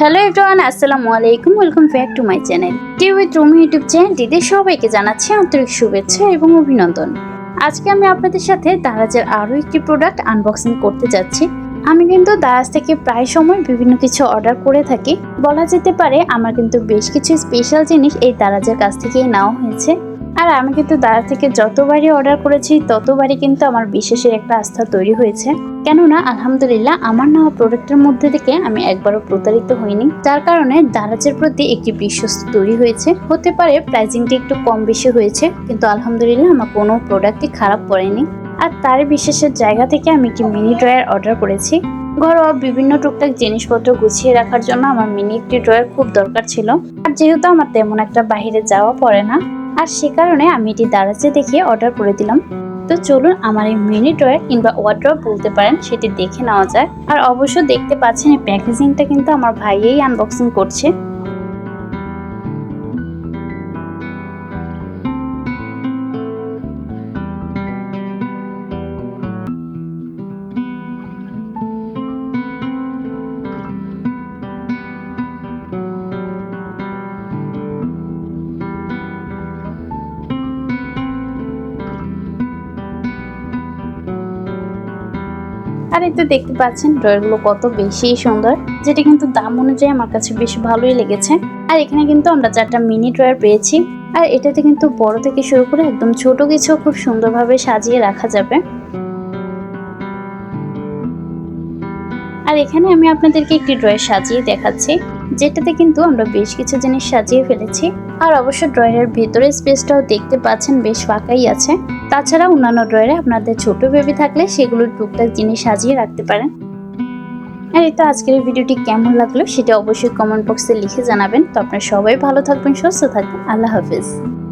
Hello everyone আসসালামু আলাইকুম welcome back to my channel T with Rumi YouTube চ্যানেলটিতে সবাইকে জানাচ্ছি আন্তরিক শুভেচ্ছা এবং অভিনন্দন। আজকে আমি আপনাদের সাথে দারাজের আরও একটি প্রোডাক্ট আনবক্সিং করতে যাচ্ছি। আমি কিন্তু দারাজ থেকে প্রায় সময় বিভিন্ন কিছু অর্ডার করে থাকি। বলা যেতে পারে আমার কিন্তু বেশ কিছু স্পেশাল জিনিস এই দারাজের কাছ থেকেই নেওয়া হয়েছে। আর আমি কিন্তু দারাজ থেকে যতবারই অর্ডার করেছি, ততবারই কিন্তু আমার বিশেষের একটা আস্থা তৈরি হয়েছে। কেননা, আলহামদুলিল্লাহ, আমার নেওয়া প্রোডাক্টের মধ্যে থেকে আমি একবারও প্রতারিত হইনি। যার কারণে দারাজের প্রতি একটি বিশ্বস্ত তৈরি হয়েছে। হতে পারে প্রাইজিংটি একটু কম বেশি হয়েছে, কিন্তু আলহামদুলিল্লাহ আমার কোনো প্রোডাক্টই খারাপ পড়েনি। আর তার বিশেষের জায়গা থেকে আমি একটি মিনি ড্রয়ার অর্ডার করেছি। ঘরোয়া বিভিন্ন টুকটাক জিনিসপত্র গুছিয়ে রাখার জন্য আমার মিনি একটি ড্রয়ার খুব দরকার ছিল। আর যেহেতু আমার তেমন একটা বাইরে যাওয়া পড়ে না আর সে কারণে আমি এটি দারাজে দেখে অর্ডার করে দিলাম। তো চলুন আমার এই মিনি ড্রয়ার কিংবা ওয়ার্ড্রপ বলতে পারেন, সেটি দেখে নেওয়া যায় আর অবশ্য দেখতে পাচ্ছেন এই প্যাকেজিংটা কিন্তু আমার ভাইয়েই আনবক্সিং করছে। আর এই তো দেখতে পাচ্ছেন ড্রয়ারগুলো কত বেশি সুন্দর, যেটা কিন্তু দাম অনুযায়ী আমার কাছে বেশ ভালোই লেগেছে। আর এখানে কিন্তু আমরা চারটা মিনি ড্রয়ার পেয়েছি, আর এটাতে কিন্তু বড় থেকে শুরু করে একদম ছোট কিছু খুব সুন্দরভাবে সাজিয়ে রাখা যাবে। আর এখানে আমি আপনাদেরকে একটি ড্রয়ার সাজিয়ে দেখাচ্ছি। যেটাতে কিন্তু আমরা বেশ কিছু জিনিস সাজিয়ে ফেলেছি। আর অবশ্য ড্রয়ারের ভেতরের স্পেসটাও দেখতে পাচ্ছেন, বেশ ফাঁকাই আছে। তাছাড়া অন্যান্য ড্রয়ারে আপনাদের ছোট বেবি থাকলে সেগুলোর টুকটাক জিনিস সাজিয়ে রাখতে পারেন। আর এই তো আজকের ভিডিওটি কেমন লাগল সেটা অবশ্যই কমেন্ট বক্সে লিখে জানাবেন। তো আপনারা সবাই ভালো থাকবেন, সুস্থ থাকবেন। আল্লাহ হাফিজ।